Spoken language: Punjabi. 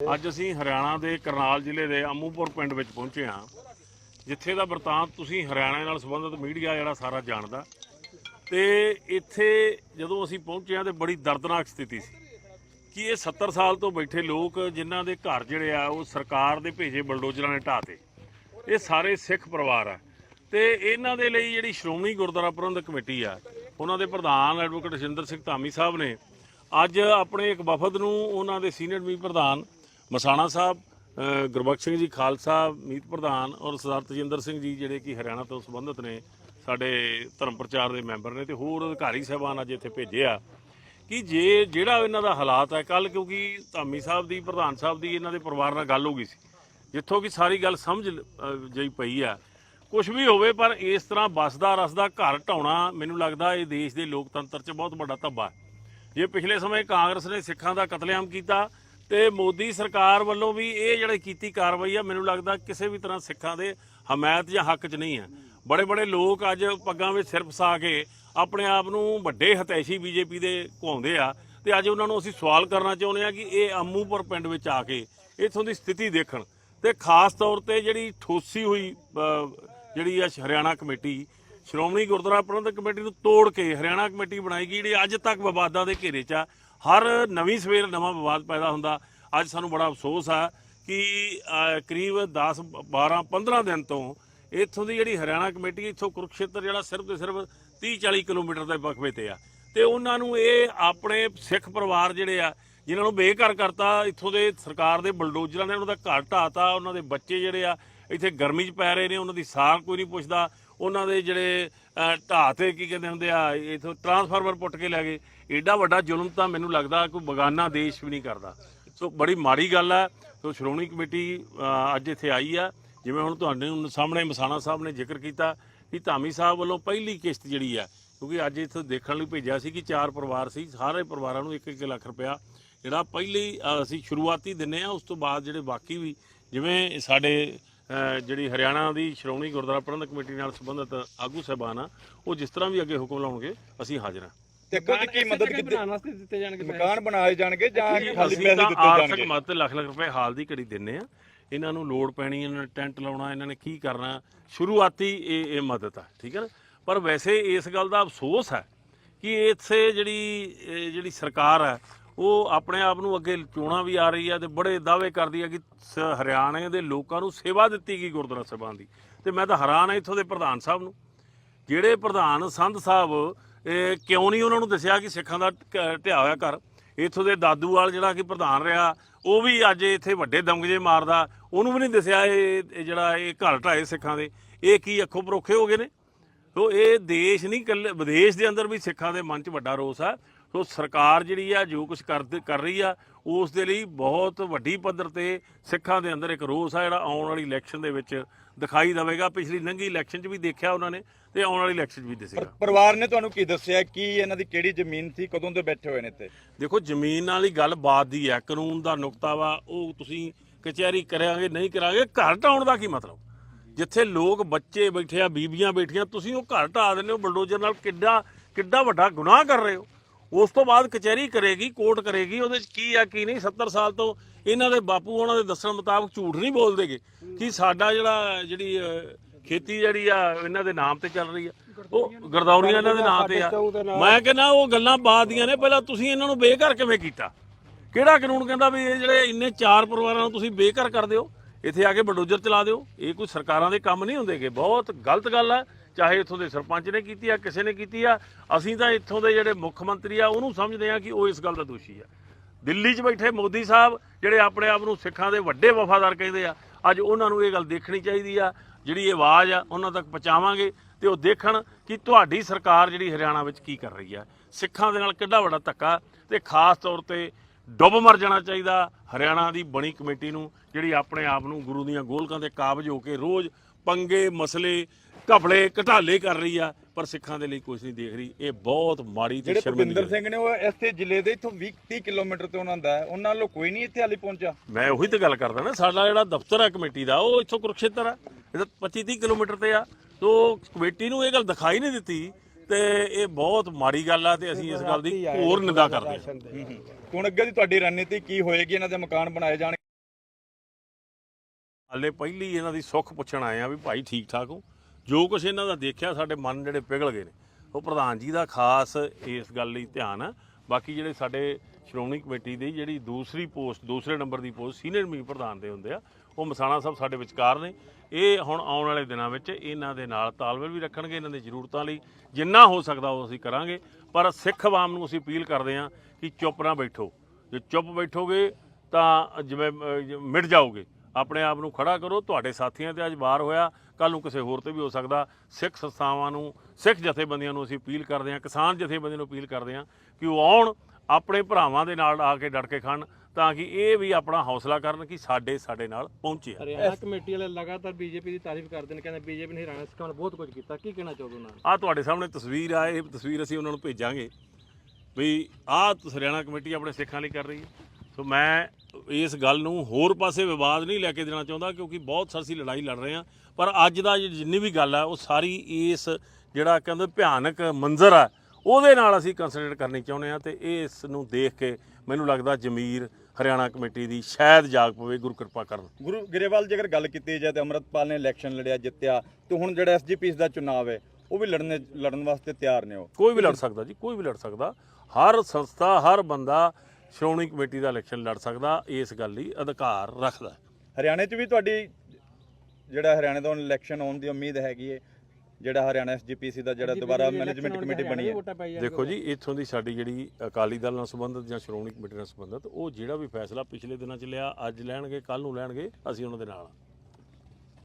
ਅੱਜ ਅਸੀਂ ਹਰਿਆਣਾ ਦੇ ਕਰਨਾਲ ਜ਼ਿਲ੍ਹੇ ਦੇ ਅਮੂਪੁਰ ਪਿੰਡ ਵਿੱਚ ਪਹੁੰਚੇ ਹਾਂ, ਜਿੱਥੇ ਦਾ ਵਰਤਾਂਤ ਤੁਸੀਂ ਹਰਿਆਣਾ ਨਾਲ ਸੰਬੰਧਿਤ ਮੀਡੀਆ ਜਿਹੜਾ ਸਾਰਾ ਜਾਣਦਾ। ਤੇ ਇੱਥੇ ਜਦੋਂ ਅਸੀਂ ਪਹੁੰਚੇ ਹਾਂ ਤੇ ਬੜੀ ਦਰਦਨਾਕ ਸਥਿਤੀ ਸੀ ਕਿ ਇਹ 70 ਸਾਲ ਤੋਂ ਬੈਠੇ ਲੋਕ ਜਿਨ੍ਹਾਂ ਦੇ ਘਰ ਜਿਹੜੇ ਆ, ਉਹ ਸਰਕਾਰ ਦੇ ਭੇਜੇ ਬਲਡੋਜ਼ਰਾਂ ਨੇ ਢਾਤੇ ਇਹ ਸਾਰੇ ਸਿੱਖ ਪਰਿਵਾਰ ਆ। ਤੇ ਇਹਨਾਂ ਦੇ ਲਈ ਜਿਹੜੀ ਸ਼੍ਰੋਮਣੀ ਗੁਰਦੁਆਰਾ ਪ੍ਰਬੰਧਕ ਕਮੇਟੀ ਆ, ਉਹਨਾਂ ਦੇ ਪ੍ਰਧਾਨ ਐਡਵੋਕੇਟ ਰਜਿੰਦਰ ਸਿੰਘ ਧਾਮੀ ਸਾਹਿਬ ਨੇ ਅੱਜ ਆਪਣੇ ਇੱਕ ਵਫਦ ਨੂੰ ਉਹਨਾਂ ਦੇ ਸੀਨੀਅਰ ਮੀਤ ਪ੍ਰਧਾਨ ਮਸਾਣਾ ਸਾਹਿਬ ਅ, ਗੁਰਬਖਸ਼ ਸਿੰਘ ਜੀ ਖਾਲਸਾ ਮੀਤ ਪ੍ਰਧਾਨ ਔਰ ਸਰਦਾਰ ਤਜਿੰਦਰ ਸਿੰਘ ਜੀ ਜਿਹੜੇ ਕਿ ਹਰਿਆਣਾ ਤੋਂ ਸੰਬੰਧਿਤ ਨੇ ਸਾਡੇ ਧਰਮ ਪ੍ਰਚਾਰ ਦੇ ਮੈਂਬਰ ਨੇ ਤੇ ਹੋਰ ਅਧਿਕਾਰੀ ਸਾਹਿਬਾਨ ਅੱਜ ਇੱਥੇ ਭੇਜੇ ਆ ਕਿ ਜੇ ਜਿਹੜਾ ਇਹਨਾਂ ਦਾ ਹਾਲਾਤ ਹੈ ਕੱਲ ਕਿਉਂਕਿ ਧਾਮੀ ਸਾਹਿਬ ਦੀ ਪ੍ਰਧਾਨ ਸਾਹਿਬ ਦੀ ਇਹਨਾਂ ਦੇ ਪਰਿਵਾਰ ਨਾਲ ਗੱਲ ਹੋ ਗਈ ਸੀ ਜਿੱਥੋਂ ਕਿ ਸਾਰੀ ਗੱਲ ਸਮਝ ਅ, ਜਈ ਪਈ ਆ। ਕੁਝ ਵੀ ਹੋਵੇ ਪਰ ਇਸ ਤਰ੍ਹਾਂ ਬਸਦਾ ਰਸਦਾ ਘਰ ਢਾਉਣਾ ਮੈਨੂੰ ਲੱਗਦਾ ਇਹ ਦੇਸ਼ ਦੇ ਲੋਕਤੰਤਰ 'ਚ ਬਹੁਤ ਵੱਡਾ ਧੱਬਾ ਹੈ। ਜੇ ਪਿਛਲੇ ਸਮੇਂ ਕਾਂਗਰਸ ਨੇ ਸਿੱਖਾਂ ਦਾ ਕਤਲੇਆਮ ਕੀਤਾ ਤੇ ਮੋਦੀ ਸਰਕਾਰ ਵੱਲੋਂ ਵੀ ਇਹ ਜਿਹੜੀ ਕੀਤੀ ਕਾਰਵਾਈ ਆ, ਮੈਨੂੰ ਲੱਗਦਾ ਕਿਸੇ ਵੀ ਤਰ੍ਹਾਂ ਸਿੱਖਾਂ ਦੇ ਹਮਾਇਤ ਜਾਂ ਹੱਕ 'ਚ ਨਹੀਂ ਹੈ। ਬੜੇ ਬੜੇ ਲੋਕ ਅੱਜ ਪੱਗਾਂ ਵਿੱਚ ਸਿਰ ਫਸਾ ਕੇ ਆਪਣੇ ਆਪ ਨੂੰ ਵੱਡੇ ਹਤੈਸ਼ੀ ਬੀਜੇਪੀ ਦੇ ਘੁਆਉਂਦੇ ਆ ਤੇ ਅੱਜ ਉਹਨਾਂ ਨੂੰ ਅਸੀਂ ਸਵਾਲ ਕਰਨਾ ਚਾਹੁੰਦੇ ਆ ਕਿ ਇਹ ਅੰਮੂਪੁਰ ਪਿੰਡ ਵਿੱਚ ਆ ਕੇ ਇਥੋਂ ਦੀ ਸਥਿਤੀ ਦੇਖਣ ਤੇ ਖਾਸ ਤੌਰ ਤੇ ਜਿਹੜੀ ਠੋਸੀ ਹੋਈ ਜਿਹੜੀ ਆ ਹਰਿਆਣਾ ਕਮੇਟੀ, ਸ਼੍ਰੋਮਣੀ ਗੁਰਦੁਆਰਾ ਪ੍ਰਬੰਧਕ ਕਮੇਟੀ ਨੂੰ ਤੋੜ ਕੇ ਹਰਿਆਣਾ ਕਮੇਟੀ ਬਣਾਈ ਗਈ, ਜਿਹੜੀ ਅੱਜ ਤੱਕ ਵਿਵਾਦਾਂ ਦੇ ਘੇਰੇ 'ਚ ਆ। ਹਰ ਨਵੀਂ ਸਵੇਰ ਨਵਾਂ ਵਿਵਾਦ ਪੈਦਾ ਹੁੰਦਾ। ਅੱਜ ਸਾਨੂੰ ਬੜਾ ਅਫਸੋਸ ਆ ਕਿ ਕਰੀਬ 10 12 15 ਦਿਨ ਤੋਂ ਇੱਥੋਂ ਦੀ ਜਿਹੜੀ ਹਰਿਆਣਾ ਕਮੇਟੀ, ਇੱਥੋਂ ਕੁਰਕਸ਼ੇਤਰ ਜਿਹੜਾ ਸਿਰਫ ਤੇ ਸਿਰਫ 30 40 ਕਿਲੋਮੀਟਰ ਦੇ ਵਕਫੇ ਤੇ ਆ। ਤੇ ਉਹਨਾਂ ਨੂੰ ਇਹ ਆਪਣੇ ਸਿੱਖ ਪਰਿਵਾਰ ਜਿਹੜੇ ਆ, ਜਿਨ੍ਹਾਂ ਨੂੰ ਬੇਘਰ ਕਰਤਾ, ਇੱਥੋਂ ਦੇ ਸਰਕਾਰ ਦੇ ਬਲਡੋਜ਼ਰਾਂ ਨੇ ਉਹਨਾਂ ਦਾ ਘਰ ਢਾਤਾ ਉਹਨਾਂ ਦੇ ਬੱਚੇ ਜਿਹੜੇ ਆ, ਇੱਥੇ ਗਰਮੀ 'ਚ ਪੈ ਰਹੇ ਨੇ, ਉਹਨਾਂ ਦੀ ਸਾਰ ਕੋਈ ਨਹੀਂ ਪੁੱਛਦਾ। ਉਹਨਾਂ ਦੇ ਜਿਹੜੇ ਢਾਹ ਤੇ ਕੀ ਕਹਿੰਦੇ ਹੁੰਦੇ ਆ, ਇਥੋਂ ਟਰਾਂਸਫਾਰਮਰ ਪੁੱਟ ਕੇ ਲੈ ਗਏ। ਏਡਾ ਵੱਡਾ ਜ਼ੁਲਮ ਤਾਂ ਮੈਨੂੰ ਲੱਗਦਾ ਕੋਈ ਬਗਾਨਾ ਦੇਸ਼ ਵੀ ਨਹੀਂ ਕਰਦਾ। ਸੋ ਬੜੀ ਮਾੜੀ ਗੱਲ ਆ। ਸੋ ਸ਼੍ਰੋਮਣੀ ਕਮੇਟੀ ਅੱਜ ਇੱਥੇ ਆਈ ਆ। ਜਿਵੇਂ ਹੁਣ ਤੁਹਾਡੇ ਸਾਹਮਣੇ ਮਸਾਣਾ ਸਾਹਿਬ ਨੇ ਜ਼ਿਕਰ ਕੀਤਾ ਕਿ ਧਾਮੀ ਸਾਹਿਬ ਵੱਲੋਂ ਪਹਿਲੀ ਕਿਸ਼ਤ ਜਿਹੜੀ ਆ, ਕਿਉਂਕਿ ਅੱਜ ਇੱਥੇ ਦੇਖਣ ਲਈ ਭੇਜਿਆ ਸੀ ਕਿ ਚਾਰ ਪਰਿਵਾਰ ਸੀ, ਸਾਰੇ ਪਰਿਵਾਰਾਂ ਨੂੰ 1-1 ਲੱਖ ਰੁਪਇਆ ਜਿਹੜਾ ਪਹਿਲੀ ਅਸੀਂ ਸ਼ੁਰੂਆਤੀ ਦਿੰਨੇ ਆ, ਉਸ ਤੋਂ ਬਾਅਦ ਜਿਹੜੇ ਬਾਕੀ ਵੀ, ਜਿਵੇਂ ਸਾਡੇ ਜਿਹੜੀ ਹਰਿਆਣਾ ਦੀ ਸ਼੍ਰੋਮਣੀ ਗੁਰਦੁਆਰਾ ਪ੍ਰਬੰਧਕ ਕਮੇਟੀ ਨਾਲ ਸੰਬੰਧਿਤ ਆਗੂ ਸਾਹਿਬਾਨ ਆ ਉਹ ਜਿਸ ਤਰ੍ਹਾਂ ਵੀ ਅੱਗੇ ਹੁਕਮ ਲਾਉਣਗੇ ਅਸੀਂ ਹਾਜ਼ਰ ਹਾਂ। ਦੇਖੋ ਜੀ ਕੀ ਮਦਦ ਕੀਤੀ ਬਣਾਉਣ ਵਾਸਤੇ ਦਿੱਤੇ ਜਾਣਗੇ। ਮਕਾਨ ਬਣਾਏ ਜਾਣਗੇ ਜਾਂ ਖਾਲੀ ਪੈਸੇ ਤਾਂ ਦਿੱਤੇ ਆਰਥਿਕ ਜਾਣਗੇ? ਮਦਦ ਲੱਖ ਲੱਖ ਰੁਪਏ ਹਾਲ ਦੀ ਘੜੀ ਦਿੰਨੇ ਆ। ਇਹਨਾਂ ਨੂੰ ਲੋੜ ਪੈਣੀ ਇਹਨਾਂ ਨੇ ਟੈਂਟ ਲਾਉਣਾ ਇਹਨਾਂ ਨੇ ਕੀ ਕਰਨਾ ਸ਼ੁਰੂਆਤੀ ਇਹ ਇਹ ਮਦਦ ਆ ਠੀਕ ਹੈ ਨਾ? ਪਰ ਵੈਸੇ ਇਸ ਗੱਲ ਦਾ ਅਫਸੋਸ ਹੈ ਕਿ ਇੱਥੇ ਜਿਹੜੀ ਜਿਹੜੀ ਸਰਕਾਰ ਹੈ ਉਹ ਆਪਣੇ ਆਪ ਨੂੰ ਅੱਗੇ ਚੋਣਾਂ ਵੀ ਆ ਰਹੀ ਹੈ ਤੇ ਬੜੇ ਦਾਅਵੇ ਕਰਦੀ ਹੈ ਕਿ ਸ- ਹਰਿਆਣੇ ਦੇ ਲੋਕਾਂ ਨੂੰ ਸੇਵਾ ਦਿੱਤੀ ਗਈ ਗੁਰਦੁਆਰਾ ਸਾਹਿਬਾਨ ਦੀ। ਤੇ ਮੈਂ ਤਾਂ ਹੈਰਾਨ ਹਾਂ ਇੱਥੋਂ ਦੇ ਪ੍ਰਧਾਨ ਸਾਹਿਬ ਨੂੰ। ਜਿਹੜੇ ਪ੍ਰਧਾਨ ਸੰਧ ਸਾਹਿਬ ਕਿਉਂ ਨਹੀਂ ਉਹਨਾਂ ਨੂੰ ਦੱਸਿਆ ਕਿ ਸਿੱਖਾਂ ਦਾ ਢਿਆ ਹੋਇਆ ਘਰ? ਇੱਥੋਂ ਦੇ ਦਾਦੂਵਾਲ ਜਿਹੜਾ ਕਿ ਪ੍ਰਧਾਨ ਰਿਹਾ, ਉਹ ਵੀ ਅੱਜ ਇੱਥੇ ਵੱਡੇ ਦਮਗਜੇ ਮਾਰਦਾ। ਉਹਨੂੰ ਵੀ ਨਹੀਂ ਦੱਸਿਆ ਇਹ ਜਿਹੜਾ ਇਹ ਘਰ ਢਾਏ ਸਿੱਖਾਂ ਦੇ। ਇਹ ਕੀ ਅੱਖੋਂ ਪਰੋਖੇ ਹੋ ਗਏ ਨੇ? ਸੋ ਇਹ ਦੇਸ਼ ਨਹੀਂ ਕੱਲੇ, ਵਿਦੇਸ਼ ਦੇ ਅੰਦਰ ਵੀ ਸਿੱਖਾਂ ਦੇ ਮਨ 'ਚ ਵੱਡਾ ਰੋਸ ਆ। ਸੋ ਸਰਕਾਰ ਜਿਹੜੀ ਆ ਜੋ ਕੁਝ ਕਰ ਕਰ ਰਹੀ ਆ ਉਸ ਦੇ ਲਈ ਬਹੁਤ ਵੱਡੀ ਪੱਧਰ ਤੇ ਸਿੱਖਾਂ ਦੇ ਅੰਦਰ ਇੱਕ ਰੋਸ ਆ ਜਿਹੜਾ ਆਉਣ ਵਾਲੀ ਇਲੈਕਸ਼ਨ ਦੇ ਵਿੱਚ ਦਿਖਾਈ ਦੇਵੇਗਾ। ਪਿਛਲੀ ਲੰਘੀ ਇਲੈਕਸ਼ਨ 'ਚ ਵੀ ਦੇਖਿਆ ਉਹਨਾਂ ਨੇ ਤੇ ਆਉਣ ਵਾਲੀ ਇਲੈਕਸ਼ਨ 'ਚ ਵੀ ਦਿਸੇਗਾ। ਪਰਿਵਾਰ ਨੇ ਤੁਹਾਨੂੰ ਕੀ ਦੱਸਿਆ? ਕੀ ਇਹਨਾਂ ਦੀ ਕਿਹੜੀ ਜ਼ਮੀਨ ਸੀ? ਕਦੋਂ ਦੇ ਬੈਠੇ ਹੋਏ ਨੇ ਇੱਥੇ? ਦੇਖੋ ਜ਼ਮੀਨ ਵਾਲੀ ਗੱਲ ਬਾਤ ਦੀ ਹੈ ਕਾਨੂੰਨ ਦਾ ਨੁਕਤਾ ਵਾ ਉਹ ਤੁਸੀਂ ਕਚਹਿਰੀ ਕਰਾਂਗੇ ਨਹੀਂ ਕਰਾਂਗੇ ਘਰ ਢਾਉਣ ਦਾ ਕੀ ਮਤਲਬ? ਜਿੱਥੇ ਲੋਕ ਬੱਚੇ ਬੈਠੇ ਆ ਬੀਬੀਆਂ ਬੈਠੀਆਂ ਤੁਸੀਂ ਉਹ ਘਰ ਢਾ ਦਿੰਦੇ ਹੋ ਬਲਡੋਜ਼ਰ ਨਾਲ ਕਿੱਡਾ ਕਿੱਡਾ ਵੱਡਾ ਗੁਨਾਹ ਕਰ ਰਹੇ ਹੋ? ਉਸ ਤੋਂ ਬਾਅਦ ਕਚਹਿਰੀ ਕਰੇਗੀ ਕੋਰਟ ਕਰੇਗੀ ਉਹਦੇ 'ਚ ਕੀ ਆ ਕੀ ਨਹੀਂ 70 ਸਾਲ ਤੋਂ ਇਹਨਾਂ ਦੇ ਬਾਪੂ ਉਹਨਾਂ ਦੇ ਦੱਸਣ ਮੁਤਾਬਕ ਝੂਠ ਨਹੀਂ ਬੋਲਦੇਗੇ ਕਿ ਸਾਡਾ ਜਿਹੜਾ ਜਿਹੜੀ ਖੇਤੀ ਜਿਹੜੀ ਆ ਇਹਨਾਂ ਦੇ ਨਾਮ ਤੇ ਚੱਲ ਰਹੀ ਆ। ਉਹ ਗਰਦੌਰੀਆਂ ਇਹਨਾਂ ਦੇ ਨਾਮ ਤੇ ਆ। ਮੈਂ ਕਹਿੰਦਾ ਉਹ ਗੱਲਾਂ ਬਾਤ ਦੀਆਂ ਨੇ ਪਹਿਲਾਂ ਤੁਸੀਂ ਇਹਨਾਂ ਨੂੰ ਬੇਘਰ ਕਿਵੇਂ ਕੀਤਾ? ਕਿਹੜਾ ਕਾਨੂੰਨ ਕਹਿੰਦਾ ਵੀ ਇਹ ਜਿਹੜੇ ਇੰਨੇ ਚਾਰ ਪਰਿਵਾਰਾਂ ਨੂੰ ਤੁਸੀਂ ਬੇਘਰ ਕਰ ਦਿਓ ਇੱਥੇ ਆ ਕੇ ਬਲਡੋਜ਼ਰ ਚਲਾ ਦਿਓ? ਇਹ ਕੋਈ ਸਰਕਾਰਾਂ ਦੇ ਕੰਮ ਨਹੀਂ ਹੁੰਦੇਗੇ ਬਹੁਤ ਗਲਤ ਗੱਲ ਆ। ਚਾਹੇ ਇੱਥੋਂ ਦੇ ਸਰਪੰਚ ਨੇ ਕੀਤੀ ਆ, ਕਿਸੇ ਨੇ ਕੀਤੀ ਆ, ਅਸੀਂ ਤਾਂ ਇੱਥੋਂ ਦੇ ਜਿਹੜੇ ਮੁੱਖ ਮੰਤਰੀ ਆ, ਉਹਨੂੰ ਸਮਝਦੇ ਆ ਕਿ ਉਹ ਇਸ ਗੱਲ ਦਾ ਦੋਸ਼ੀ ਆ। ਦਿੱਲੀ 'ਚ ਬੈਠੇ ਮੋਦੀ ਸਾਹਿਬ, ਜਿਹੜੇ ਆਪਣੇ ਆਪ ਨੂੰ ਸਿੱਖਾਂ ਦੇ ਵੱਡੇ ਵਫਾਦਾਰ ਕਹਿੰਦੇ ਆ, ਅੱਜ ਉਹਨਾਂ ਨੂੰ ਇਹ ਗੱਲ ਦੇਖਣੀ ਚਾਹੀਦੀ ਆ, ਜਿਹੜੀ ਇਹ ਆਵਾਜ਼ ਆ, ਉਹਨਾਂ ਤੱਕ ਪਹੁੰਚਾਵਾਂਗੇ ਤੇ ਉਹ ਦੇਖਣ ਕਿ ਤੁਹਾਡੀ ਸਰਕਾਰ ਜਿਹੜੀ ਹਰਿਆਣਾ ਵਿੱਚ ਕੀ ਕਰ ਰਹੀ ਆ। ਸਿੱਖਾਂ ਦੇ ਨਾਲ ਕਿੱਡਾ ਵੱਡਾ ਧੱਕਾ ਤੇ ਖਾਸ ਤੌਰ ਤੇ ਡੁੱਬ ਮਰ ਜਾਣਾ ਚਾਹੀਦਾ ਹਰਿਆਣਾ ਦੀ ਬਣੀ ਕਮੇਟੀ ਨੂੰ, ਜਿਹੜੀ ਆਪਣੇ ਆਪ ਨੂੰ ਗੁਰੂ ਦੀਆਂ ਗੋਲਕਾਂ ਤੇ ਕਾਬਜ ਹੋ ਕੇ ਰੋਜ਼ ਪੰਗੇ, ਮਸਲੇ ਘਪਲੇ ਘਟਾਲੇ ਕਰ ਰਹੀ ਆ ਪਰ ਸਿੱਖਾਂ ਦੇ ਲਈ ਕੁਝ ਨਹੀਂ ਦੇਖ ਰਹੀ। ਇਹ ਬਹੁਤ ਮਾੜੀ ਤੇ ਜਿਹੜੇ ਸ਼ਰਮਿੰਦਗੀ ਭੁਪਿੰਦਰ ਸਿੰਘ ਨੇ ਉਹ ਇਸੇ ਜ਼ਿਲ੍ਹੇ ਦੇ ਇੱਥੋਂ 20 30 ਕਿਲੋਮੀਟਰ ਤੇ ਉਹਨਾਂ ਦਾ ਹੈ ਉਹਨਾਂ ਵੱਲੋਂ ਕੋਈ ਨਹੀਂ ਇੱਥੇ ਹਾਲੇ ਪਹੁੰਚਾ ਮੈਂ ਉਹੀ ਤਾਂ ਗੱਲ ਕਰਦਾ ਨਾ ਸਾਡਾ ਜਿਹੜਾ ਦਫ਼ਤਰ ਹੈ ਕਮੇਟੀ ਦਾ ਉਹ ਇੱਥੋਂ ਕੁਰਕਸ਼ੇਤਰ ਆ। ਇਹ ਤਾਂ 25 30 ਕਿਲੋਮੀਟਰ ਤੇ ਆ। ਤੋ ਕਮੇਟੀ ਨੂੰ ਇਹ ਗੱਲ ਦਿਖਾਈ ਨਹੀਂ ਦਿੱਤੀ ਤੇ ਇਹ ਬਹੁਤ ਮਾੜੀ ਗੱਲ ਆ ਤੇ ਅਸੀਂ ਇਸ ਗੱਲ ਦੀ ਘੋਰ ਨਿੰਦਾ ਕਰਦੇ ਹਾਂ ਹੁਣ ਅੱਗੇ ਦੀ ਤੁਹਾਡੀ ਰਣਨੀਤੀ ਕੀ ਹੋਏਗੀ? ਇਹਨਾਂ ਦੇ ਮਕਾਨ ਬਣਾਏ ਜਾਣ ਹਾਲੇ ਪਹਿਲੀ ਇਹਨਾਂ ਦੀ ਸੁੱਖ ਪੁੱਛਣ ਆਏ ਆ ਵੀ ਭਾਈ ਠੀਕ ਠਾਕ ਹੋ? ਜੋ ਕੁਝ ਇਹਨਾਂ ਦਾ ਦੇਖਿਆ, ਸਾਡੇ ਮਨ ਜਿਹੜੇ ਪਿਘਲ ਗਏ ਨੇ। ਉਹ ਪ੍ਰਧਾਨ ਜੀ ਦਾ ਖਾਸ ਇਸ ਗੱਲ ਲਈ ਧਿਆਨ ਆ। ਬਾਕੀ ਜਿਹੜੇ ਸਾਡੇ ਸ਼੍ਰੋਮਣੀ ਕਮੇਟੀ ਦੀ ਜਿਹੜੀ ਦੂਸਰੀ ਪੋਸਟ, ਦੂਸਰੇ ਨੰਬਰ ਦੀ ਪੋਸਟ ਸੀਨੀਅਰ ਮੀਤ ਪ੍ਰਧਾਨ ਦੇ ਹੁੰਦੇ ਆ, ਉਹ ਮਸਾਣਾ ਸਾਹਿਬ ਸਾਡੇ ਵਿਚਕਾਰ ਨੇ। ਇਹ ਹੁਣ ਆਉਣ ਵਾਲੇ ਦਿਨਾਂ ਵਿੱਚ ਇਹਨਾਂ ਦੇ ਨਾਲ ਤਾਲਮੇਲ ਵੀ ਰੱਖਣਗੇ, ਇਹਨਾਂ ਦੀ ਜ਼ਰੂਰਤਾਂ ਲਈ ਜਿੰਨਾ ਹੋ ਸਕਦਾ ਉਹ ਅਸੀਂ ਕਰਾਂਗੇ। ਪਰ ਸਿੱਖ ਆਵਾਮ ਨੂੰ ਅਸੀਂ ਅਪੀਲ ਕਰਦੇ ਹਾਂ ਕਿ ਚੁੱਪ ਨਾ ਬੈਠੋ। ਜੇ ਚੁੱਪ ਬੈਠੋਗੇ ਤਾਂ ਜਿਵੇਂ ਮਿਟ ਜਾਓਗੇ। ਆਪਣੇ ਆਪ ਨੂੰ ਖੜਾ ਕਰੋ। ਤੁਹਾਡੇ ਸਾਥੀਆਂ ਤੇ ਅੱਜ ਵਾਰ ਹੋਇਆ। ਕੱਲ ਨੂੰ ਕਿਸੇ ਹੋਰ ਤੇ ਵੀ ਹੋ ਸਕਦਾ। ਸਿੱਖ ਸੰਸਥਾਵਾਂ ਨੂੰ ਸਿੱਖ ਜਥੇਬੰਦੀਆਂ ਨੂੰ ਅਸੀਂ ਅਪੀਲ ਕਰਦੇ ਹਾਂ ਕਿਸਾਨ ਜਥੇਬੰਦੀਆਂ ਨੂੰ ਅਪੀਲ ਕਰਦੇ ਹਾਂ ਕਿ ਉਹ ਆਉਣ ਆਪਣੇ ਭਰਾਵਾਂ ਦੇ ਨਾਲ ਆ ਕੇ ਡਟ ਕੇ ਖੜਨ ਤਾਂ ਕਿ ਇਹ ਵੀ ਆਪਣਾ ਹੌਸਲਾ ਕਰਨ ਕਿ ਸਾਡੇ ਸਾਡੇ ਨਾਲ ਪਹੁੰਚੇ ਹਰਿਆਣਾ ਕਮੇਟੀ ਵਾਲੇ ਲਗਾਤਾਰ ਬੀਜੇਪੀ ਦੀ ਤਾਰੀਫ ਕਰਦੇ ਨੇ ਕਹਿੰਦੇ ਬੀਜੇਪੀ ਨੇ ਹਰਿਆਣਾ ਸਿੱਖਾਂ ਨੂੰ ਬਹੁਤ ਕੁਝ ਕੀਤਾ। ਕੀ ਕਹਿਣਾ ਚਾਹੋਗੇ ਉਹਨਾਂ ਨੂੰ? ਆ ਤੁਹਾਡੇ ਸਾਹਮਣੇ ਤਸਵੀਰ ਆ ਇਹ ਤਸਵੀਰ ਅਸੀਂ ਉਹਨਾਂ ਨੂੰ ਭੇਜਾਂਗੇ। ਵੀ ਆਹ ਹਰਿਆਣਾ ਕਮੇਟੀ ਆਪਣੇ ਸਿੱਖਾਂ ਲਈ ਕਰ ਰਹੀ ਹੈ। ਸੋ ਮੈਂ ਇਸ ਗੱਲ ਨੂੰ ਹੋਰ ਪਾਸੇ ਵਿਵਾਦ ਨਹੀਂ ਲੈ ਕੇ ਦੇਣਾ ਚਾਹੁੰਦਾ ਕਿਉਂਕਿ ਬਹੁਤ ਸਾਰੀ ਲੜਾਈ ਲੜ ਰਹੇ ਆ ਪਰ ਅੱਜ ਦਾ ਜਿੰਨੀ ਵੀ ਗੱਲ ਆ ਉਹ ਸਾਰੀ ਇਸ ਜਿਹੜਾ ਕਹਿੰਦੇ ਭਿਆਨਕ ਮੰਜ਼ਰ ਆ ਉਹਦੇ ਨਾਲ ਅਸੀਂ ਕੰਸੀਡਰ ਕਰਨੀ ਚਾਹੁੰਦੇ ਆ ਤੇ ਇਸ ਨੂੰ ਦੇਖ ਕੇ ਮੈਨੂੰ ਲੱਗਦਾ ਜ਼ਮੀਰ ਹਰਿਆਣਾ ਕਮੇਟੀ ਦੀ ਸ਼ਾਇਦ ਜਾਗ ਪਵੇ ਗੁਰੂ ਕਿਰਪਾ ਕਰਨ। ਗੁਰੂ ਗਰੇਵਾਲ ਜੇਕਰ ਗੱਲ ਕੀਤੀ ਜਾਏ ਤੇ ਅਮਰਤਪਾਲ ਨੇ ਇਲੈਕਸ਼ਨ ਲੜਿਆ ਜਿੱਤਿਆ ਤੇ ਹੁਣ ਜਿਹੜਾ ਐਸਜੀਪੀਸ ਦਾ ਚੁਣਾਵ ਹੈ ਉਹ ਵੀ ਲੜਨੇ ਲੜਨ ਵਾਸਤੇ ਤਿਆਰ ਨੇ ਉਹ। ਕੋਈ ਵੀ ਲੜ ਸਕਦਾ ਜੀ ਕੋਈ ਵੀ ਲੜ ਸਕਦਾ। ਹਰ ਸੰਸਥਾ ਹਰ ਬੰਦਾ ਸ਼੍ਰੋਮਣੀ ਕਮੇਟੀ ਦਾ ਇਲੈਕਸ਼ਨ ਲੜ ਸਕਦਾ ਇਸ ਗੱਲ ਲਈ ਅਧਿਕਾਰ ਰੱਖਦਾ ਹਰਿਆਣੇ 'ਚ ਵੀ ਤੁਹਾਡੀ ਜਿਹੜਾ ਹਰਿਆਣੇ ਤੋਂ ਇਲੈਕਸ਼ਨ ਆਉਣ ਦੀ ਉਮੀਦ ਹੈਗੀ ਹੈ ਜਿਹੜਾ ਹਰਿਆਣਾ ਐਸਜੀਪੀਸੀ ਦਾ ਜਿਹੜਾ ਦੁਬਾਰਾ ਮੈਨੇਜਮੈਂਟ ਕਮੇਟੀ ਬਣੀ ਹੈ ਦੇਖੋ ਜੀ ਇੱਥੋਂ ਦੀ ਸਾਡੀ ਜਿਹੜੀ ਅਕਾਲੀ ਦਲ ਨਾਲ ਸੰਬੰਧਿਤ ਜਾਂ ਸ਼੍ਰੋਮਣੀ ਕਮੇਟੀ ਨਾਲ ਸੰਬੰਧਿਤ ਉਹ ਜਿਹੜਾ ਵੀ ਫੈਸਲਾ ਪਿਛਲੇ ਦਿਨਾਂ 'ਚ ਲਿਆ ਅੱਜ ਲੈਣਗੇ ਕੱਲ ਨੂੰ ਲੈਣਗੇ ਅਸੀਂ ਉਹਨਾਂ ਦੇ ਨਾਲ ਹਾਂ।